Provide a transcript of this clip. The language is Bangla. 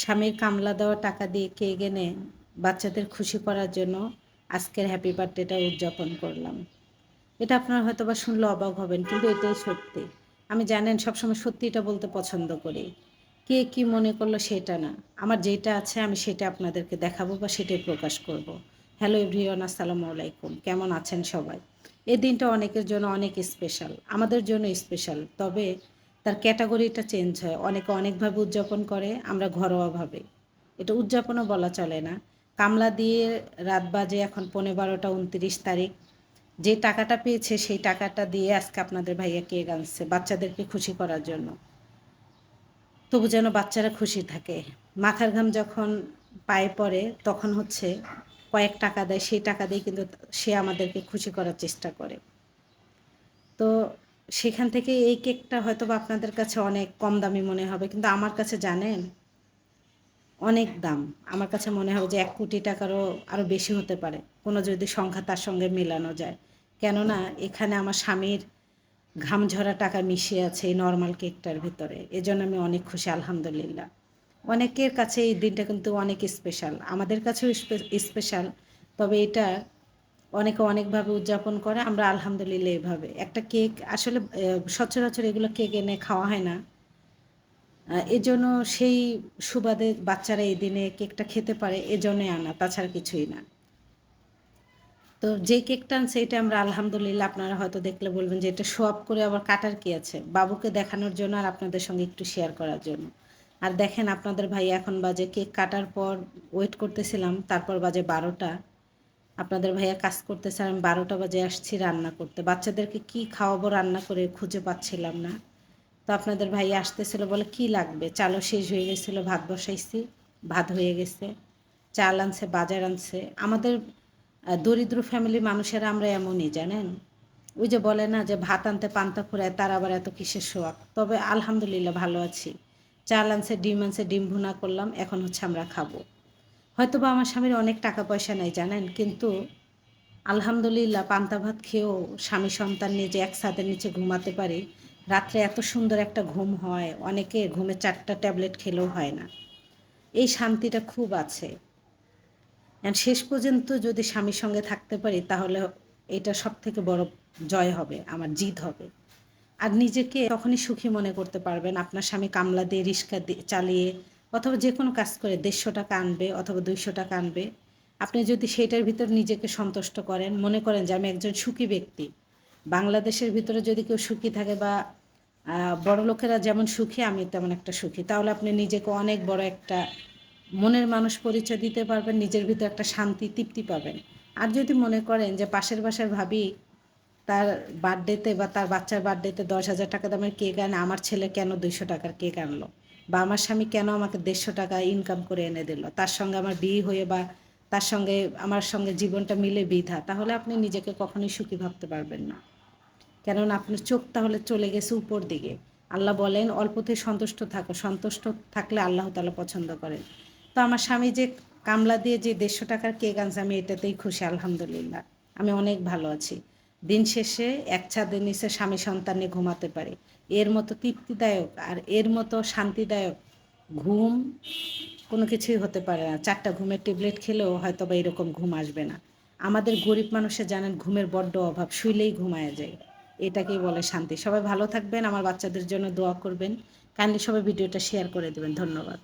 স্বামীর কামলা দেওয়া টাকা দিয়ে কে এনে বাচ্চাদের খুশি করার জন্য আজকের হ্যাপি বার্থডেটা উদযাপন করলাম। এটা আপনারা হয়তো বা শুনলে অবাক হবেন, কিন্তু এটাই সত্যি। আমি জানেন সবসময় সত্যিটা বলতে পছন্দ করি। কে কি মনে করল সেটা না। আমার যেটা আছে আমি সেটা আপনাদেরকে দেখাবো বা সেটাই প্রকাশ করব। হ্যালো এভরিওয়ান, আসসালামু আলাইকুম। কেমন আছেন সবাই? এই দিনটা অনেকের জন্য অনেক স্পেশাল আমাদের জন্য স্পেশাল তবে তার ক্যাটাগরিটা চেঞ্জ হয়। অনেকে অনেকভাবে উদযাপন করে, আমরা ঘরোয়াভাবে এটা উদযাপনও বলা চলে না। কামলা দিয়ে রাত বাজে এখন পনেরো বারোটা উনত্রিশ তারিখ। যে টাকাটা পেয়েছে সেই টাকাটা দিয়ে আজকে আপনাদের ভাইয়া কেক আনছে বাচ্চাদেরকে খুশি করার জন্য। তবু যেন বাচ্চারা খুশি থাকে। মাথার ঘাম যখন পায়ে পড়ে তখন হচ্ছে কয়েক টাকা দেয়, সেই টাকা দিয়ে কিন্তু সে আমাদেরকে খুশি করার চেষ্টা করে। তো সেখান থেকে এই কেকটা হয়তো বা আপনাদের কাছে অনেক কম দামি মনে হবে, কিন্তু আমার কাছে জানেন, অনেক দাম। আমার কাছে মনে হবে যে এক কোটি টাকারও আরও বেশি হতে পারে, কোনো যদি সংখ্যা তার সঙ্গে মেলানো যায়। কেননা এখানে আমার স্বামীর ঘাম ঝরা টাকা মিশিয়ে আছে এই নর্মাল কেকটার ভিতরে, এজন্য আমি অনেক খুশি, আলহামদুলিল্লাহ। অনেকের কাছে এই দিনটা কিন্তু অনেক স্পেশাল আমাদের কাছেও স্পেশাল তবে এটা অনেকে অনেকভাবে উদযাপন করে, আমরা আলহামদুলিল্লাহ এভাবে। একটা কেক, আসলে সচরাচর এগুলো কেক এনে খাওয়া হয় না। এজন্য সেই সুবাদে বাচ্চারা এই দিনে কেকটা খেতে পারে এজন্যই আনা, তাছাড়া কিছুই না। তো যে কেকটা আনছে, এটা আমরা আলহামদুলিল্লাহ আপনারা হয়তো দেখলে বলবেন যে, এটা শো আপ করে আবার কাটার কি আছে? বাবুকে দেখানোর জন্য আর আপনাদের সঙ্গে একটু শেয়ার করার জন্য। আর দেখেন, আপনাদের ভাই এখন বাজে কেক কাটার পর ওয়েট করতেছিলাম, তারপর বাজে বারোটা। আপনাদের ভাইয়া কাজ করতেছে আমি বারোটা বাজে আসছি রান্না করতে। বাচ্চাদেরকে কি খাওয়াবো রান্না করে খুঁজে পাচ্ছিলাম না। তো আপনাদের ভাই আসতেছিল বলে, কি লাগবে? চালও শেষ হয়ে গেছিল, ভাত বসাইছি, ভাত হয়ে গেছে, চাল আনছে, বাজার আনছে। আমাদের দরিদ্র ফ্যামিলি মানুষেরা আমরা এমনই, জানেন? ওই যে বলে না যে, ভাত আনতে পান্তা ফুরায়, তার আবার এত কিসের শোয়াক তবে আলহামদুলিল্লাহ ভালো আছি। চাল আনছে, ডিম আনছে, ডিম ভুনা করলাম, এখন হচ্ছে আমরা খাব। হয়তো বা আমার স্বামীর অনেক টাকা পয়সা নেই, জানেন? কিন্তু আলহামদুলিল্লাহ পান্তা ভাত খেয়েও স্বামী সন্তান নিয়ে যে একসাথে নিচে ঘুমাতে পারি। রাত্রে এত সুন্দর একটা ঘুম হয়, অনেকে ঘুমে চারটা ট্যাবলেট খেলেও হয় না। এই শান্তিটা খুব আছে। শেষ পর্যন্ত যদি স্বামীর সঙ্গে থাকতে পারি, তাহলে এটা সব থেকে বড় জয় হবে, আমার জিত হবে। আর নিজেকে তখনই সুখী মনে করতে পারবেন। আপনার স্বামী কামলা দিয়ে রিক্সা চালিয়ে অথবা যে কোনো কাজ করে দেড়শো টাকা আনবে অথবা দুইশো টাকা আনবে, আপনি যদি সেটার ভিতর নিজেকে সন্তুষ্ট করেন, মনে করেন যে আমি একজন সুখী ব্যক্তি, বাংলাদেশের ভিতরে যদি কেউ সুখী থাকে বা বড় লোকেরা যেমন সুখী, আমি তেমন একটা সুখী। তাহলে আপনি নিজেকে অনেক বড় একটা মনের মানুষ পরিচয় দিতে পারবেন, নিজের ভিতরে একটা শান্তি, তৃপ্তি পাবেন। আর যদি মনে করেন যে পাশের বাসার ভাবি তার বার্থডেতে বা তার বাচ্চার বার্থডেতে দশ হাজার টাকা দামের কেক আনে, আমার ছেলে কেন দুইশো টাকার কেক আনলো? বা আমার স্বামী কেন আমাকে দেড়শো টাকা ইনকাম করে এনে দিল? তার সঙ্গে আমার বিয়ে হয়ে বা তার সঙ্গে আমার সঙ্গে জীবনটা মিলে বিধা, তাহলে আপনি নিজেকে কখনোই সুখী ভাবতে পারবেন না। কেননা আপনার চোখ তাহলে চলে গেছে উপর দিকে। আল্লাহ বলেন, অল্পতে সন্তুষ্ট থাকো। সন্তুষ্ট থাকলে আল্লাহ তালা পছন্দ করেন। তো আমার স্বামী যে কামলা দিয়ে যে দেড়শো টাকার কেক আনছে, আমি এটাতেই খুশি, আলহামদুলিল্লাহ। আমি অনেক ভালো আছি। দিন শেষে এক ছাদের নিচে স্বামী সন্তান ঘুমাতে পারি। এর মতো তৃপ্তিদায়ক আর এর মতো শান্তিদায়ক ঘুম কোনো কিছুই হতে পারে না। চারটা ঘুমের ট্যাবলেট খেলেও হয়তো বা এরকম ঘুম আসবে না। আমাদের গরিব মানুষে জানেন ঘুমের বড্ড অভাব, শুইলেই ঘুমায় যায়। এটাকেই বলে শান্তি। সবাই ভালো থাকবেন, আমার বাচ্চাদের জন্য দোয়া করবেন। কাইন্ডলি সবাই ভিডিওটা শেয়ার করে দেবেন। ধন্যবাদ।